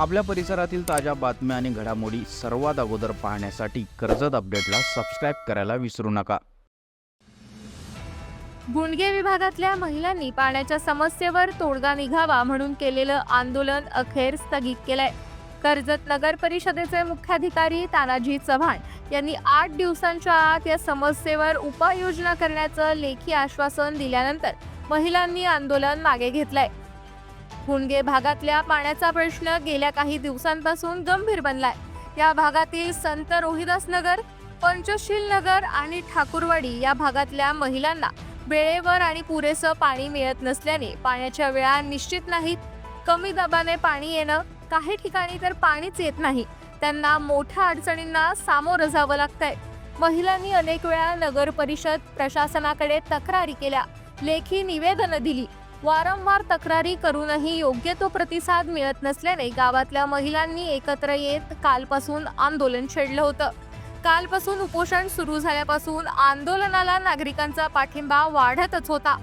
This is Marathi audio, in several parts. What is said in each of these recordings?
आपल्या परिसरातील ताज्या बातम्या आणि घडामोडी सर्वात अगोदर पाहण्यासाठी कर्जत अपडेटला सबस्क्राईब करायला विसरू नका. गुंडगे विभागातल्या महिलांनी पाण्याच्या समस्येवर तोडगा निघावा म्हणून केलेलं आंदोलन अखेर स्थगित केलंय. कर्जत नगर परिषदेचे मुख्याधिकारी तानाजी चव्हाण यांनी आठ दिवसांच्या आत या समस्येवर उपाययोजना करण्याचं लेखी आश्वासन दिल्यानंतर महिलांनी आंदोलन मागे घेतलंय. हुणगे भागातल्या पाण्याचा प्रश्न गेल्या काही दिवसांपासून गंभीर बनलाय. या भागातील संत रोहिदास नगर पंचशील नगर आणि ठाकूरवाडी या भागातल्या महिलांना वेळेवर आणि पुरेसं पाणी मिळत नसल्याने पाण्याच्या वेळा निश्चित नाहीत. कमी दाबाने पाणी येणं काही ठिकाणी तर पाणीच येत नाही. त्यांना मोठ्या अडचणींना सामोरं जावं लागतंय. महिलांनी अनेक वेळा नगर परिषद प्रशासनाकडे तक्रारी केल्या. लेखी निवेदनं दिली. वारंवार तक्रारी करूनही योग्य तो प्रतिसाद मिळत नसल्याने गावातल्या महिलांनी एकत्र येत कालपासून आंदोलन छेडलं होतं. कालपासून उपोषण सुरू झाल्यापासून आंदोलनाला नागरिकांचा पाठिंबा वाढतच होता.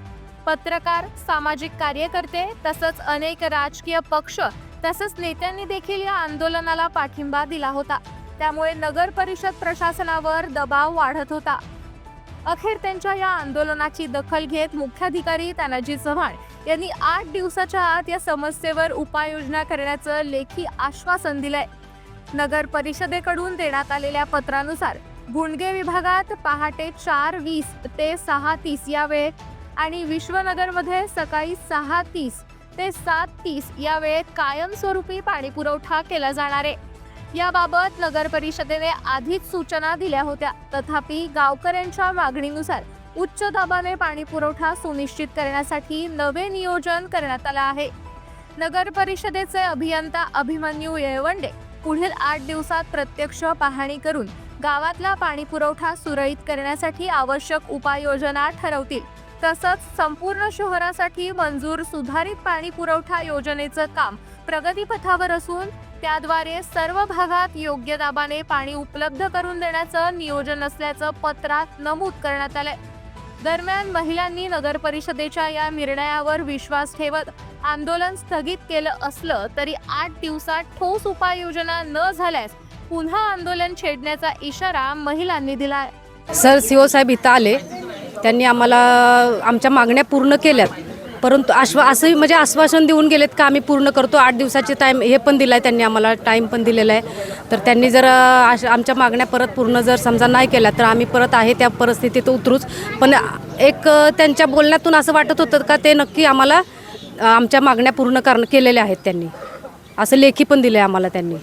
पत्रकार सामाजिक कार्यकर्ते तसंच अनेक राजकीय पक्ष तसंच नेत्यांनी देखील या आंदोलनाला पाठिंबा दिला होता. त्यामुळे नगर परिषद प्रशासनावर दबाव वाढत होता. अखेर त्यांच्या या आंदोलनाची दखल घेत मुख्याधिकारी तानाजी चव्हाण यांनी आठ दिवसाच्या आत या समस्येवर उपाययोजना करण्याचं लेखी आश्वासन दिलंय. नगर परिषदेकडून देण्यात आलेल्या पत्रानुसार गुंडगे विभागात पहाटे चार वीस ते सहा तीस या वेळेत आणि विश्वनगरमध्ये सकाळी सहा तीस ते सात तीस या वेळेत कायमस्वरूपी पाणी पुरवठा केला जाणार आहे. याबाबत नगर परिषदेने आधीच सूचना दिल्या होत्या. तथापि गावकऱ्यांच्या मागणीनुसार उच्च दाबाने पाणी पुरवठा सुनिश्चित करण्यासाठी नवे नियोजन करण्यात आलं आहे. नगर परिषदेचे अभियंता अभिमन्यू येळवंडे पुढील आठ दिवसात प्रत्यक्ष पाहणी करून गावातला पाणी पुरवठा सुरळीत करण्यासाठी आवश्यक उपाययोजना ठरवतील. तसंच संपूर्ण शहरासाठी मंजूर सुधारित पाणी पुरवठा योजनेचं काम प्रगतीपथावर असून त्याद्वारे सर्व भागात योग्य दाबाने पाणी उपलब्ध करून देण्याचं नियोजन असल्याचं पत्रात नमूद करण्यात आलंय. दरम्यान महिलांनी नगर परिषदेच्या या निर्णयावर विश्वास ठेवत आंदोलन स्थगित केलं असलं तरी आठ दिवसात ठोस उपाययोजना न झाल्यास पुन्हा आंदोलन छेडण्याचा इशारा महिलांनी दिलाय. सर सीओ साहेब इथं आले. त्यांनी आम्हाला आमच्या मागण्या पूर्ण केल्यात. परंतु आश्वा असंही म्हणजे आश्वासन देऊन गेलेत का आम्ही पूर्ण करतो आठ दिवसाचे टाईम हे पण दिलं आहे त्यांनी आम्हाला टाईम पण दिलेला आहे. तर त्यांनी जर अ, आमच्या मागण्या परत पूर्ण जर समजा नाही केल्या तर आम्ही परत आहे त्या परिस्थितीत उतरूच. पण एक त्यांच्या बोलण्यातून असं वाटत होतं का ते नक्की आम्हाला आमच्या मागण्या पूर्ण करणं केलेल्या आहेत त्यांनी. असं लेखी पण दिलं आहे आम्हाला त्यांनी.